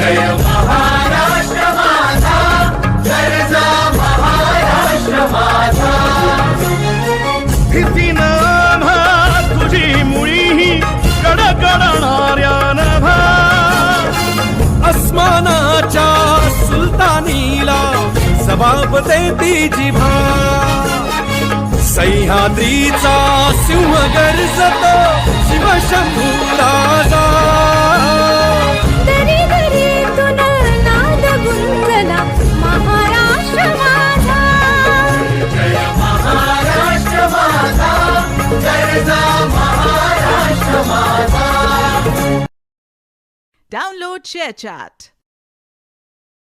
जय महाराष्ट्र माझा गरजा महाराष्ट्र माझा भीतीनं आम्हा तुझी मुळीही कडकडणाऱ्या नभा अस्मानाच्या जबाब देती जिभा सह्याद्रीचा सिंह गरजतो Download ShareChat.